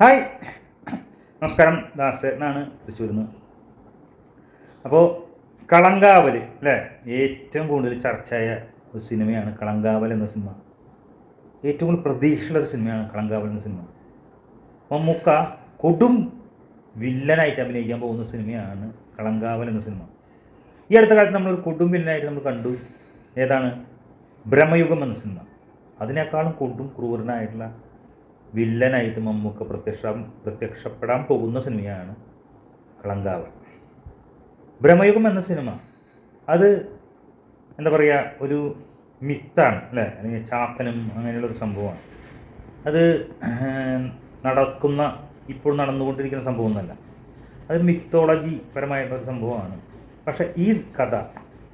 Hi. നമസ്കാരം. ദാസേട്ടനാണ് തൃശ്ശൂരിൽ നിന്ന് അപ്പോൾ കളങ്കാവൽ അല്ലേ? ഏറ്റവും കൂടുതൽ ചർച്ചയായ ഒരു സിനിമയാണ് കളങ്കാവൽ എന്ന സിനിമ. ഏറ്റവും കൂടുതൽ പ്രതീക്ഷയുള്ള ഒരു സിനിമയാണ് കളങ്കാവൽ എന്ന സിനിമ. മമ്മൂക്ക കൊടും വില്ലനായിട്ട് അഭിനയിക്കാൻ പോകുന്ന സിനിമയാണ് കളങ്കാവൽ എന്ന സിനിമ. ഈ അടുത്ത കാലത്ത് നമ്മളൊരു കൊടും വില്ലനായിട്ട് നമ്മൾ കണ്ടു. ഏതാണ്? ബ്രഹ്മയുഗം എന്ന സിനിമ. അതിനേക്കാളും കൊടും ക്രൂരനായിട്ടുള്ള വില്ലനായിട്ട് മമ്മൂക്ക പ്രത്യക്ഷ പ്രത്യക്ഷപ്പെടാൻ പോകുന്ന സിനിമയാണ് കളങ്കാവ്. ബ്രഹ്മയുഗം എന്ന സിനിമ. അത് എന്താ പറയുക ഒരു മിത്താണ് അല്ലേ? അല്ലെങ്കിൽ ചാത്തനും അങ്ങനെയുള്ളൊരു സംഭവമാണ്. അത് നടക്കുന്ന ഇപ്പോൾ നടന്നുകൊണ്ടിരിക്കുന്ന സംഭവമൊന്നുമല്ല. അത് മിത്തോളജി പരമായിട്ടുള്ള സംഭവമാണ്. പക്ഷേ ഈ കഥ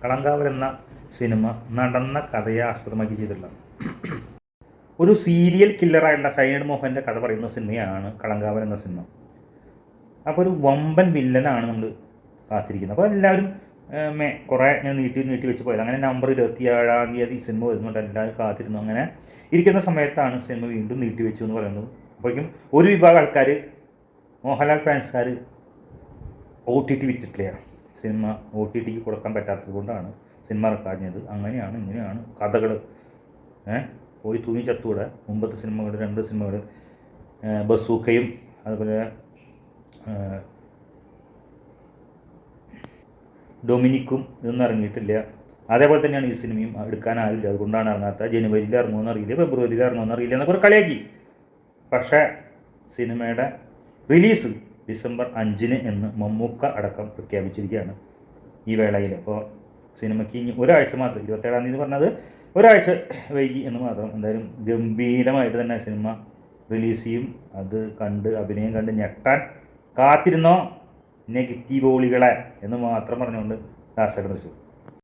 കളങ്കാവൽ എന്ന സിനിമ നടന്ന കഥയെ ആസ്പദമാക്കി ചെയ്തിട്ടുള്ള ഒരു സീരിയൽ കില്ലറായിട്ടുള്ള സൈനഡ് മോഹന്റെ കഥ പറയുന്ന സിനിമയാണ് കളങ്കാവൻ എന്ന സിനിമ. അപ്പോൾ ഒരു വമ്പൻ വില്ലനാണ് നമ്മൾ കാത്തിരിക്കുന്നത്. അപ്പോൾ എല്ലാവരും മേ കുറേ ഞാൻ നീട്ടി നീട്ടി വെച്ച് പോയത്. അങ്ങനെ നമ്പർ ഇരുപത്തി ഏഴാം തീയതി സിനിമ വരുന്നുണ്ട്. എല്ലാവരും കാത്തിരുന്നു. അങ്ങനെ ഇരിക്കുന്ന സമയത്താണ് സിനിമ വീണ്ടും നീട്ടി വെച്ചു എന്ന് പറയുന്നത്. അപ്പോഴേക്കും ഒരു വിഭാഗം ആൾക്കാർ മോഹൻലാൽ ഫാൻസുകാർ ഒ ടി ടി വിറ്റിട്ടില്ല. സിനിമ ഒ ടി ടിക്ക് കൊടുക്കാൻ പറ്റാത്തത് കൊണ്ടാണ് സിനിമ റെക്കാർഡിഞ്ഞത് അങ്ങനെയാണ് ഇങ്ങനെയാണ് കഥകൾ ഏഹ് പോയി തൂങ്ങി ചത്തൂടെ മുമ്പത്തെ സിനിമകൾ രണ്ട് സിനിമകൾ ബസൂക്കയും അതുപോലെ ഡൊമിനിക്കും ഇതൊന്നും ഇറങ്ങിയിട്ടില്ല. അതേപോലെ തന്നെയാണ് ഈ സിനിമയും. എടുക്കാൻ ആവില്ല അതുകൊണ്ടാണ് ഇറങ്ങാത്ത ജനുവരിയിൽ ഇറങ്ങുമെന്ന് അറിയില്ല ഫെബ്രുവരിയിൽ ഇറങ്ങുമെന്ന് അറിയില്ല എന്നൊക്കെ കളിയാക്കി. പക്ഷേ സിനിമയുടെ റിലീസ് ഡിസംബർ അഞ്ചിന് എന്ന് മമ്മൂക്ക അടക്കം പ്രഖ്യാപിച്ചിരിക്കുകയാണ് ഈ വേളയിൽ. അപ്പോൾ സിനിമയ്ക്ക് ഇനി ഒരാഴ്ച മാത്രം ഇരുപത്തേഴാം തീയതി പറഞ്ഞത് ഒരാഴ്ച വൈകി എന്ന് മാത്രം എന്തായാലും ഗംഭീരമായിട്ട് തന്നെ സിനിമ റിലീസ് ചെയ്യും. അത് കണ്ട് അഭിനയം കണ്ട് ഞെട്ടാൻ കാത്തിരുന്നോ? നെഗറ്റീവ് ഓളികളെ എന്ന് മാത്രം പറഞ്ഞുകൊണ്ട് ദാസകട തൃശ്ശൂർ